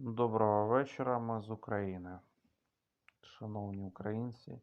Доброго вечора, ми з України. Шановні українці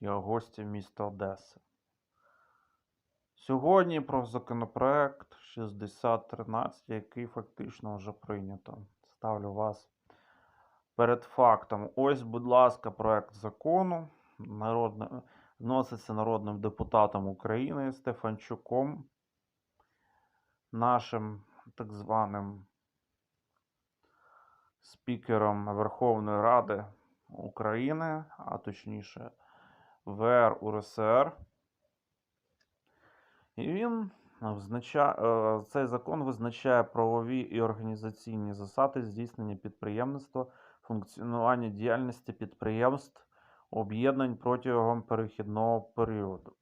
і гості міста Одеси. Сьогодні про законопроект 6013, який фактично вже прийнято. Ставлю вас перед фактом. Ось, будь ласка, проект закону народне, вноситься народним депутатом України Стефанчуком, нашим так званим спікером Верховної Ради України, а точніше ВР УРСР. І він визначає, е, цей закон визначає правові і організаційні засади здійснення підприємництва, функціонування діяльності підприємств, об'єднань протягом перехідного періоду.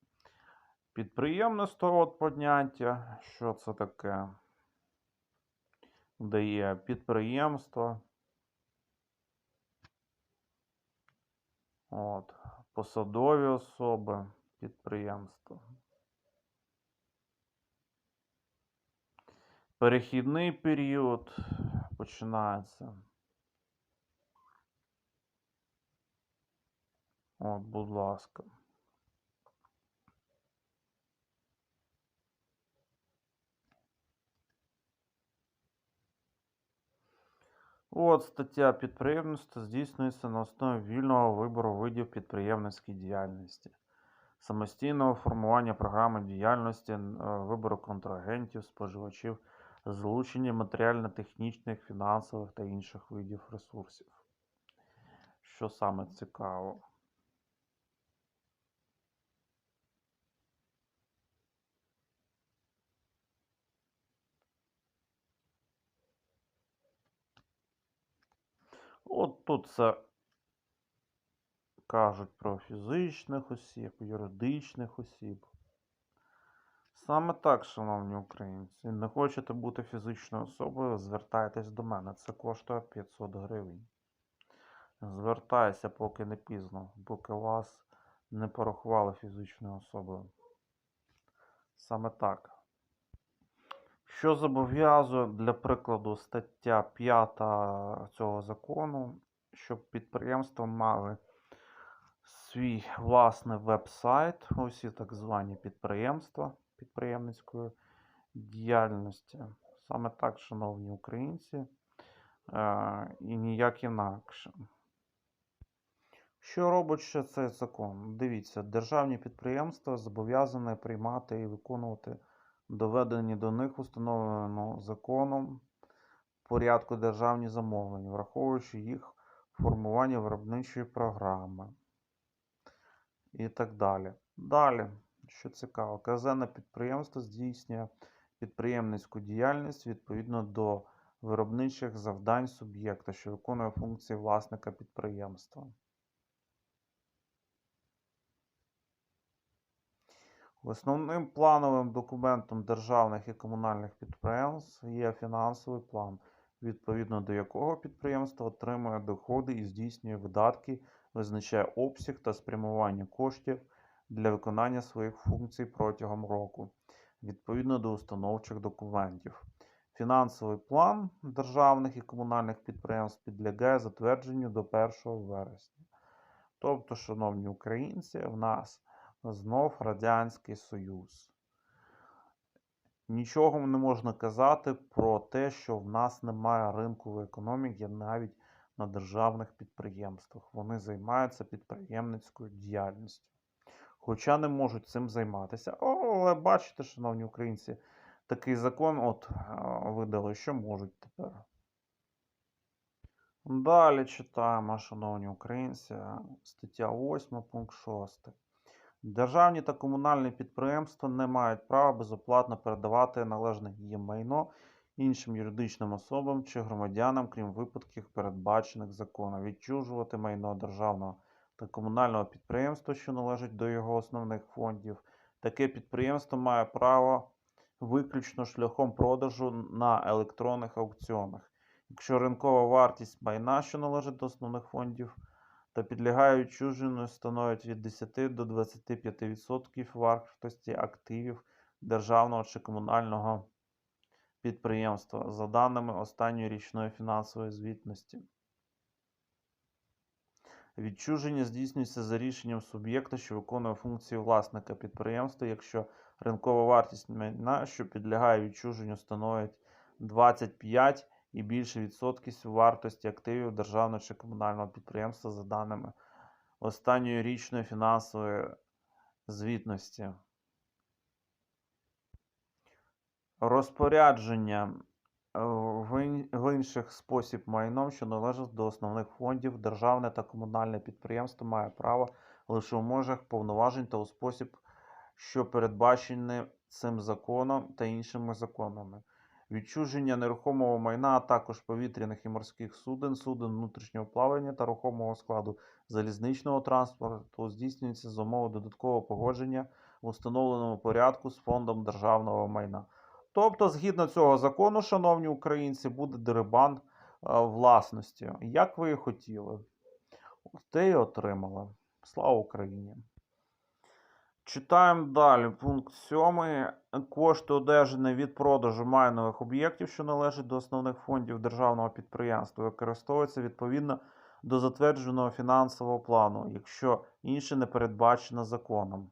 Підприємництво от поняття, що це таке? Дає підприємство. От, посадові особи, підприємства. Перехідний період починається. От, будь ласка. От стаття підприємництва здійснюється на основі вільного вибору видів підприємницької діяльності, самостійного формування програми діяльності, е, вибору контрагентів, споживачів, залучення матеріально-технічних, фінансових та інших видів ресурсів. Що саме цікаво? От тут це кажуть про фізичних осіб, юридичних осіб. Саме так, шановні українці, не хочете бути фізичною особою, звертайтесь до мене. Це коштує 500 гривень. Звертайся, поки не пізно, поки вас не порахували фізичною особою. Саме так. Що зобов'язує, для прикладу, стаття 5 цього закону, щоб підприємства мали свій власний веб-сайт, усі так звані підприємства підприємницької діяльності. Саме так, шановні українці, е, і ніяк інакше. Що робить ще цей закон? Дивіться, державні підприємства зобов'язані приймати і виконувати доведені до них установлено законом порядку державні замовлення, враховуючи їх формування виробничої програми і так далі. Далі, що цікаво, казенне підприємство здійснює підприємницьку діяльність відповідно до виробничих завдань суб'єкта, що виконує функції власника підприємства. Основним плановим документом державних і комунальних підприємств є фінансовий план, відповідно до якого підприємство отримує доходи і здійснює видатки, визначає обсяг та спрямування коштів для виконання своїх функцій протягом року, відповідно до установчих документів. Фінансовий план державних і комунальних підприємств підлягає затвердженню до 1 вересня. Тобто, шановні українці, в нас знов Радянський Союз. Нічого не можна казати про те, що в нас немає ринкової економіки навіть на державних підприємствах. Вони займаються підприємницькою діяльністю. Хоча не можуть цим займатися. Але бачите, шановні українці, такий закон от е, видали, що можуть тепер. Далі читаємо, шановні українці, стаття 8, пункт 6. Державні та комунальні підприємства не мають права безоплатно передавати належне їм майно іншим юридичним особам чи громадянам, крім випадків, передбачених законом, відчужувати майно державного та комунального підприємства, що належить до його основних фондів. Таке підприємство має право виключно шляхом продажу на електронних аукціонах. Якщо ринкова вартість майна, що належить до основних фондів, та підлягає відчуженню становить від 10 до 25% вартості активів державного чи комунального підприємства за даними останньої річної фінансової звітності. Відчуження здійснюється за рішенням суб'єкта, що виконує функції власника підприємства, якщо ринкова вартість майна, що підлягає відчуженню, становить 25 і більше відсотків вартості активів державного чи комунального підприємства за даними останньої річної фінансової звітності. Розпорядження е, в інших спосіб майном, що належить до основних фондів, державне та комунальне підприємство має право лише в межах повноважень та у спосіб, що передбачені цим законом та іншими законами. Відчуження нерухомого майна, а також повітряних і морських суден, суден внутрішнього плавання та рухомого складу залізничного транспорту здійснюється за умови додаткового погодження в установленому порядку з фондом державного майна. Тобто, згідно цього закону, шановні українці, буде дерибан е, власності. Як ви і хотіли. Те й отримали. Слава Україні! Читаємо далі. Пункт 7. Кошти, одержані від продажу майнових об'єктів, що належать до основних фондів державного підприємства, використовуються відповідно до затвердженого фінансового плану, якщо інше не передбачено законом.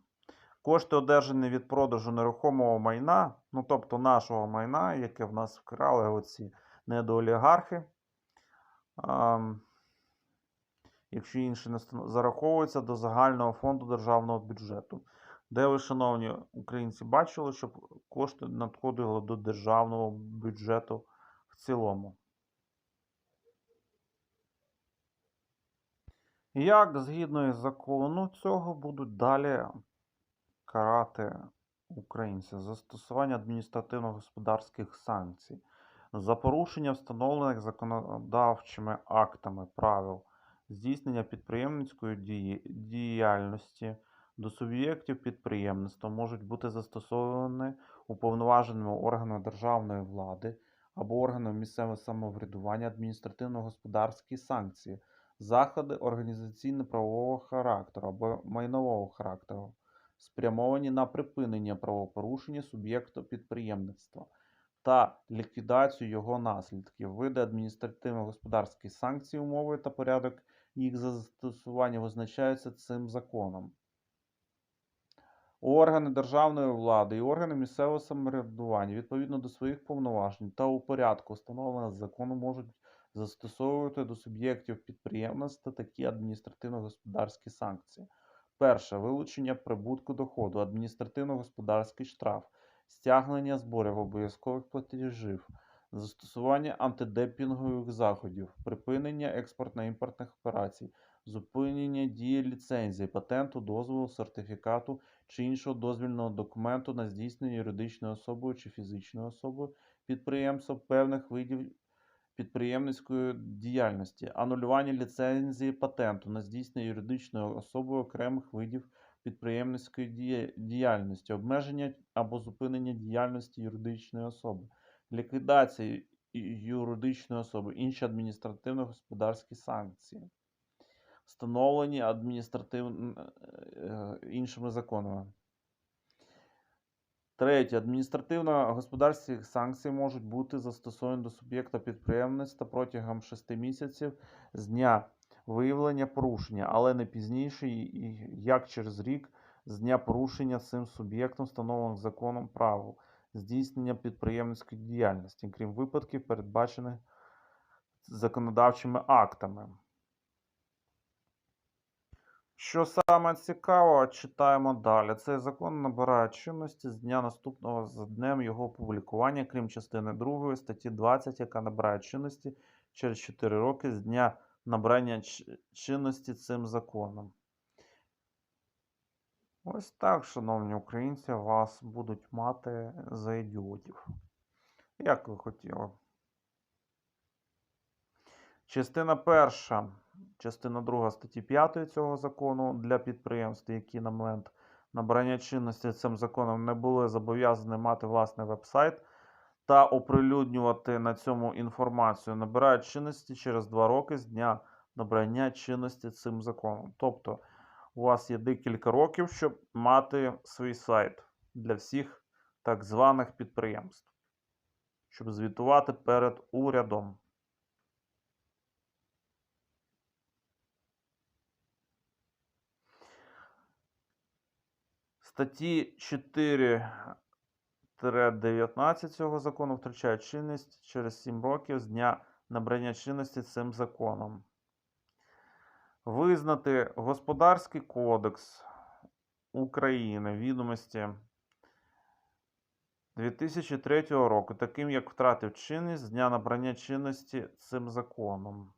Кошти, одержані від продажу нерухомого майна, ну тобто нашого майна, яке в нас вкрали оці недоолігархи, якщо інше не зараховуються до загального фонду державного бюджету. Де ви, шановні українці, бачили, щоб кошти надходили до державного бюджету в цілому? Як згідно із закону цього будуть далі карати українців застосування адміністративно-господарських санкцій за порушення встановлених законодавчими актами правил здійснення підприємницької діяльності до суб'єктів підприємництва можуть бути застосовані уповноваженими органами державної влади або органами місцевого самоврядування адміністративно-господарські санкції, заходи організаційно-правового характеру або майнового характеру, спрямовані на припинення правопорушення суб'єкту підприємництва та ліквідацію його наслідків, види адміністративно-господарських санкцій, умови та порядок їх застосування визначаються цим законом. Органи державної влади і органи місцевого самоврядування відповідно до своїх повноважень та у порядку, встановленого законом, можуть застосовувати до суб'єктів підприємництва такі адміністративно-господарські санкції. Перше вилучення прибутку доходу, адміністративно-господарський штраф, стягнення зборів обов'язкових платежів, застосування антидемпінгових заходів, припинення експортно-імпортних операцій, зупинення дії ліцензії, патенту, дозволу, сертифікату чи іншого дозвільного документу на здійснення юридичною особою чи фізичною особою підприємства певних видів підприємницької діяльності, анулювання ліцензії патенту на здійснення юридичною особою окремих видів підприємницької діяльності, обмеження або зупинення діяльності юридичної особи, ліквідація юридичної особи, інші адміністративно-господарські санкції, встановлені адміністративн... е, іншими законами. Третє. Адміністративно-господарські санкції можуть бути застосовані до суб'єкта підприємництва протягом 6 місяців з дня виявлення порушення, але не пізніше, як через рік з дня порушення цим суб'єктом встановлених законом правил здійснення підприємницької діяльності, крім випадків, передбачених законодавчими актами. Що саме цікаво, читаємо далі. Цей закон набирає чинності з дня наступного за днем його опублікування, крім частини 2 статті 20, яка набирає чинності через 4 роки з дня набрання чинності цим законом. Ось так, шановні українці, вас будуть мати за ідіотів. Як ви хотіли. Частина перша, частина друга статті 5 цього закону для підприємств, які на момент набрання чинності цим законом не були зобов'язані мати власний веб-сайт та оприлюднювати на цьому інформацію, набирають чинності через 2 роки з дня набрання чинності цим законом. Тобто у вас є декілька років, щоб мати свій сайт для всіх так званих підприємств. щоб звітувати перед урядом. Статті 4-19 цього закону втрачають чинність через 7 років з дня набрання чинності цим законом. Визнати Господарський кодекс України відомості 2003 року таким, як втратив чинність з дня набрання чинності цим законом.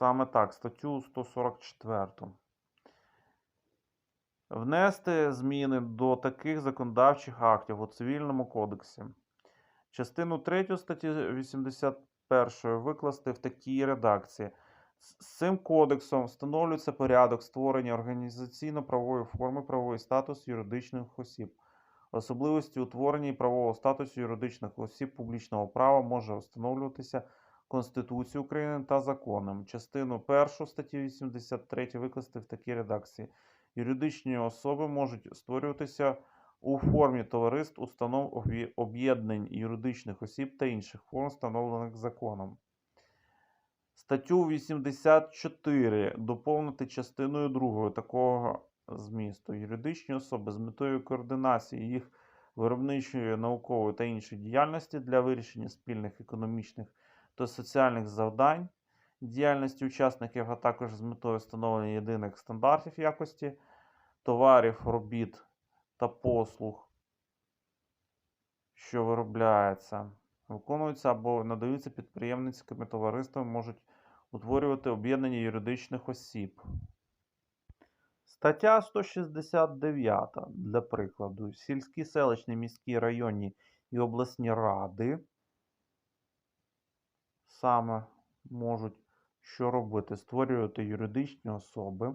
Саме так, статтю 144. Внести зміни до таких законодавчих актів у Цивільному кодексі. Частину 3 статті 81 викласти в такій редакції. З цим кодексом встановлюється порядок створення організаційно-правової форми, правовий статус юридичних осіб. Особливості утворення і правового статусу юридичних осіб публічного права може встановлюватися Конституцією України та законом. Частину 1 статті 83 викласти в такій редакції. Юридичні особи можуть створюватися у формі товариств, установ об'єднань юридичних осіб та інших форм, встановлених законом. Статтю 84 доповнити частиною 2 такого змісту. Юридичні особи з метою координації їх виробничої, наукової та іншої діяльності для вирішення спільних економічних та соціальних завдань, діяльності учасників, а також з метою встановлення єдиних стандартів якості товарів, робіт та послуг, що виробляється, виконуються або надаються підприємницькими товариствами, можуть утворювати об'єднання юридичних осіб. Стаття 169. Для прикладу, сільські, селищні, міські, районні і обласні ради саме можуть що робити? Створювати юридичні особи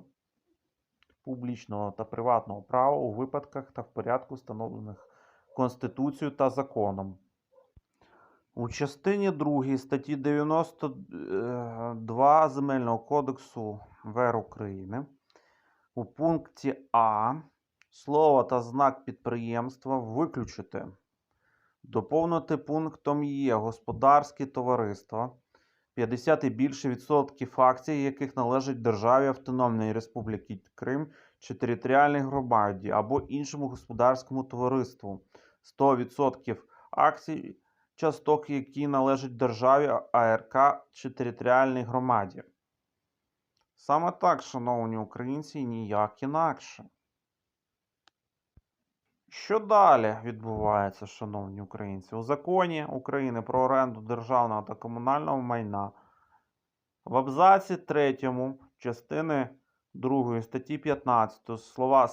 публічного та приватного права у випадках та в порядку, встановлених Конституцією та законом. У частині 2 статті 92 Земельного кодексу ВР України у пункті А слово та знак підприємства виключити. Доповнити пунктом Є господарські товариства, 50 і більше відсотків акцій, яких належать державі Автономної Республіки Крим чи територіальній громаді або іншому господарському товариству, 100% акцій, часток, які належать державі АРК чи територіальній громаді. Саме так, шановні українці, ніяк інакше. Що далі відбувається, шановні українці? У законі України про оренду державного та комунального майна в абзаці 3 частини 2 статті 15 слова,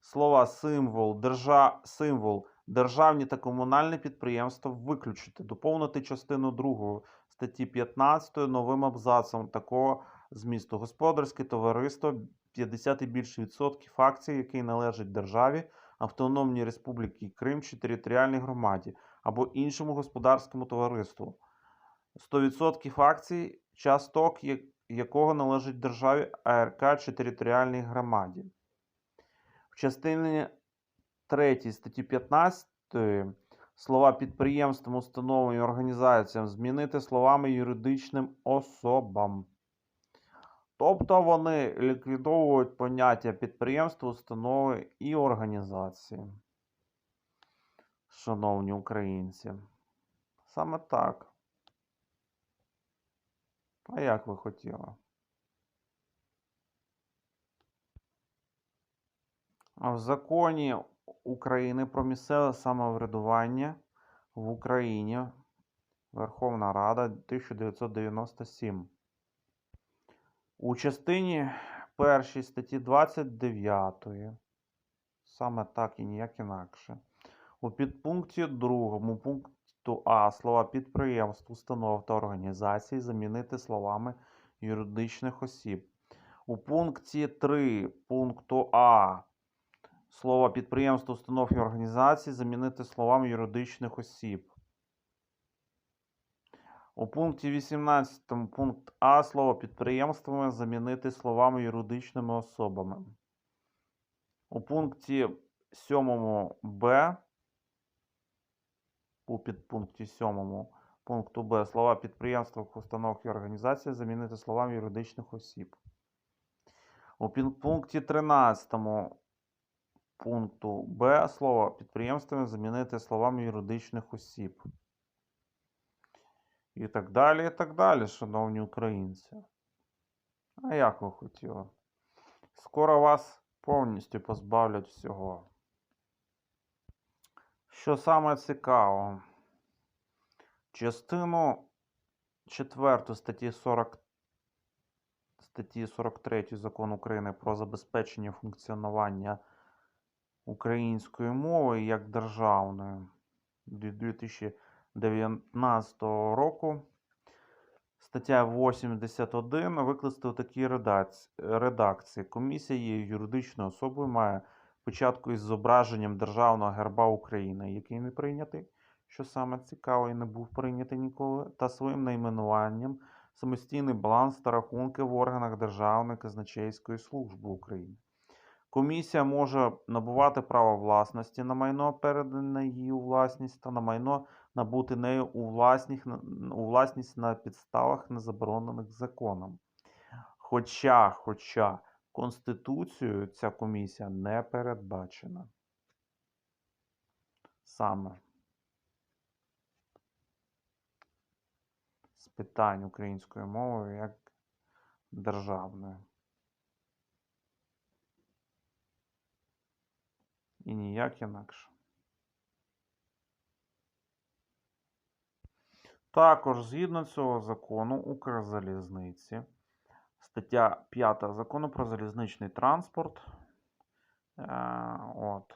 слова символ, держа, символ, державні та комунальні підприємства виключити, доповнити частину 2 статті 15 новим абзацом такого змісту. Господарське товариство 50 і більше відсотків акцій, які належать державі, Автономній Республіки Крим чи територіальній громаді або іншому господарському товариству. 100% акцій, часток якого належить державі АРК чи територіальній громаді. В частині 3 статті 15 слова підприємствам, установам і організаціям змінити словами юридичним особам. Тобто вони ліквідовують поняття підприємства, установи і організації. Шановні українці. Саме так. А як ви хотіли? В законі України про місцеве самоврядування в Україні Верховна Рада 1997. У частині першій статті 29, саме так і ніяк інакше, у підпункті 2 пункту А слова підприємств, установ та організацій замінити словами юридичних осіб. У пункті 3 пункту А слова підприємств, установ і організацій замінити словами юридичних осіб. У пункті 18 пункт А слово підприємствами замінити словами юридичними особами. У пункті 7 Б у підпункті 7 пункту Б слова підприємствах, установах і організаціях замінити словами юридичних осіб. У підпункті 13 пункту Б слово підприємствами замінити словами юридичних осіб. І так далі, і так далі, шановні українці. А як ви хотіли? Скоро вас повністю позбавлять всього. Що саме цікаво, частину 4 статті 40 статті 43 Закону України про забезпечення функціонування української мови як державної від 2019 року. Стаття 81 викласти у такій редакції. Комісія є юридичною особою, має початку із зображенням державного герба України, який не прийнятий, що саме цікаво і не був прийнятий ніколи, та своїм найменуванням самостійний баланс та рахунки в органах Державної казначейської служби України. Комісія може набувати право власності на майно, передане їй у власність, та на майно набути нею у власність, у власність на підставах, не заборонених законом. Хоча, хоча Конституцією ця комісія не передбачена. Саме з питань української мови як державної. І ніяк інакше. Також згідно цього закону Укрзалізниці, стаття 5 закону про залізничний транспорт. Е, от.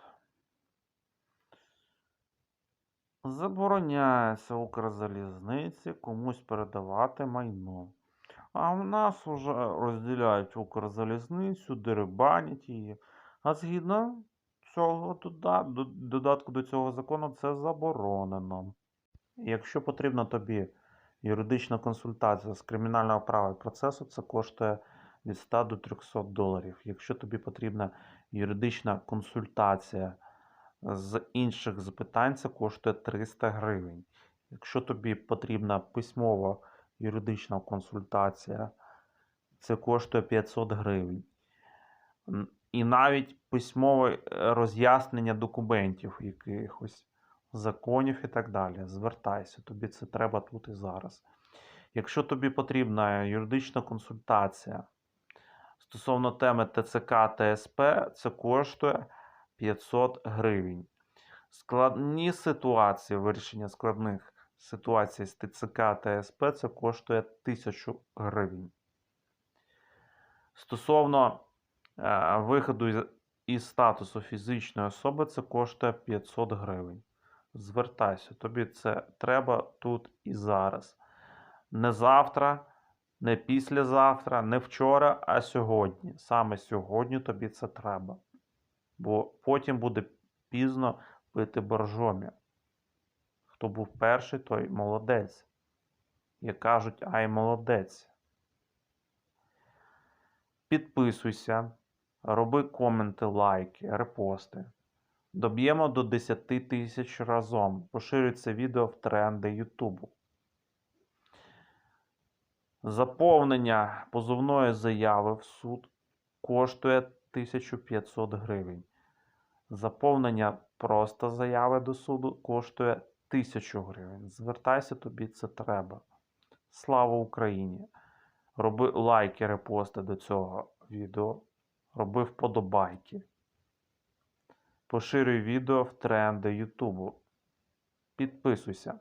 Забороняється Укрзалізниці комусь передавати майно. А в нас вже розділяють Укрзалізницю, дерибанять її. А згідно цього додатку до цього закону це заборонено. Якщо потрібна тобі юридична консультація з кримінального права і процесу, це коштує від 100 до 300 доларів. Якщо тобі потрібна юридична консультація з інших запитань, це коштує 300 гривень. Якщо тобі потрібна письмова юридична консультація, це коштує 500 гривень. І навіть письмове е, роз'яснення документів якихось законів і так далі. Звертайся, тобі це треба тут і зараз. Якщо тобі потрібна юридична консультація стосовно теми ТЦК ТСП, це коштує 500 гривень. Складні ситуації, вирішення складних ситуацій з ТЦК ТСП, це коштує 1000 гривень. Стосовно е, виходу із, статусу фізичної особи, це коштує 500 гривень. Звертайся, тобі це треба тут і зараз. Не завтра, не післязавтра, не вчора, а сьогодні. Саме сьогодні тобі це треба. Бо потім буде пізно пити боржомі. Хто був перший, той молодець. Як кажуть, ай молодець. Підписуйся, роби коменти, лайки, репости. Доб'ємо до 10 тисяч разом. Поширюй це відео в тренди Ютубу. Заповнення позовної заяви в суд коштує 1500 гривень. Заповнення просто заяви до суду коштує 1000 гривень. Звертайся, тобі це треба. Слава Україні! Роби лайки, репости до цього відео. Роби вподобайки. Поширюй відео в тренди Ютубу. Підписуйся.